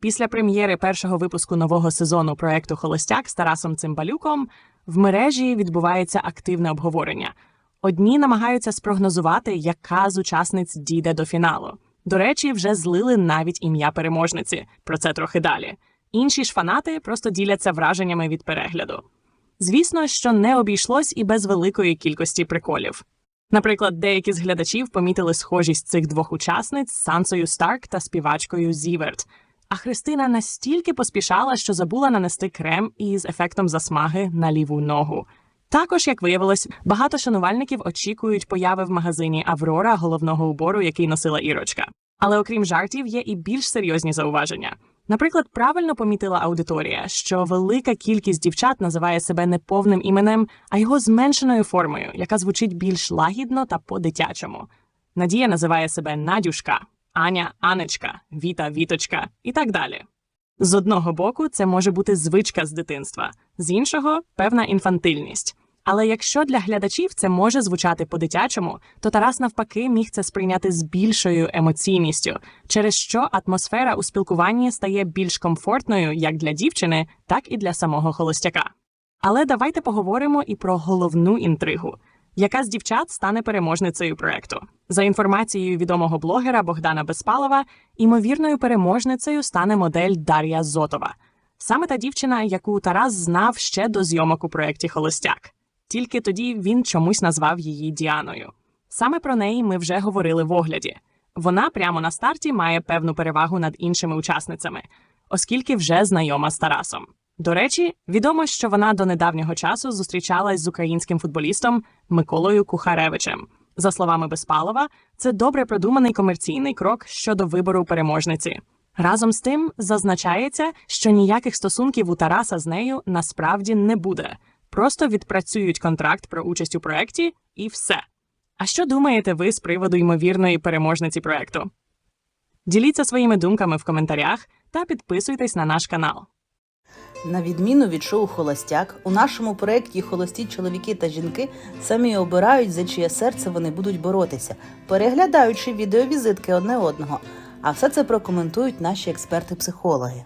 Після прем'єри першого випуску нового сезону проекту Холостяк з Тарасом Цимбалюком в мережі відбувається активне обговорення. Одні намагаються спрогнозувати, яка з учасниць дійде до фіналу. До речі, вже злили навіть ім'я переможниці. Про це трохи далі. Інші ж фанати просто діляться враженнями від перегляду. Звісно, що не обійшлось і без великої кількості приколів. Наприклад, деякі з глядачів помітили схожість цих двох учасниць з Сансою Старк та співачкою Зіверт. А Христина настільки поспішала, що забула нанести крем із ефектом засмаги на ліву ногу. Також, як виявилось, багато шанувальників очікують появи в магазині Аврора головного убору, який носила Ірочка. Але окрім жартів, є і більш серйозні зауваження. Наприклад, правильно помітила аудиторія, що велика кількість дівчат називає себе не повним іменем, а його зменшеною формою, яка звучить більш лагідно та по-дитячому. Надія називає себе Надюшка, Аня Анечка, Віта Віточка і так далі. З одного боку, це може бути звичка з дитинства, з іншого певна інфантильність. Але якщо для глядачів це може звучати по-дитячому, то Тарас навпаки міг це сприйняти з більшою емоційністю, через що атмосфера у спілкуванні стає більш комфортною як для дівчини, так і для самого холостяка. Але давайте поговоримо і про головну інтригу. Яка з дівчат стане переможницею проекту? За інформацією відомого блогера Богдана Безпалова, імовірною переможницею стане модель Дар'я Зотова. Саме та дівчина, яку Тарас знав ще до зйомок у проєкті Холостяк. Тільки тоді він чомусь назвав її Діаною. Саме про неї ми вже говорили в огляді. Вона прямо на старті має певну перевагу над іншими учасницями, оскільки вже знайома з Тарасом. До речі, відомо, що вона до недавнього часу зустрічалась з українським футболістом Миколою Кухаревичем. За словами Безпалова, це добре продуманий комерційний крок щодо вибору переможниці. Разом з тим зазначається, що ніяких стосунків у Тараса з нею насправді не буде. Просто відпрацюють контракт про участь у проєкті і все. А що думаєте ви з приводу ймовірної переможниці проєкту? Діліться своїми думками в коментарях та підписуйтесь на наш канал. На відміну від шоу Холостяк, у нашому проєкті Холості чоловіки та жінки самі обирають, за чиє серце вони будуть боротися, переглядаючи відеовізитки одне одного. А все це прокоментують наші експерти-психологи.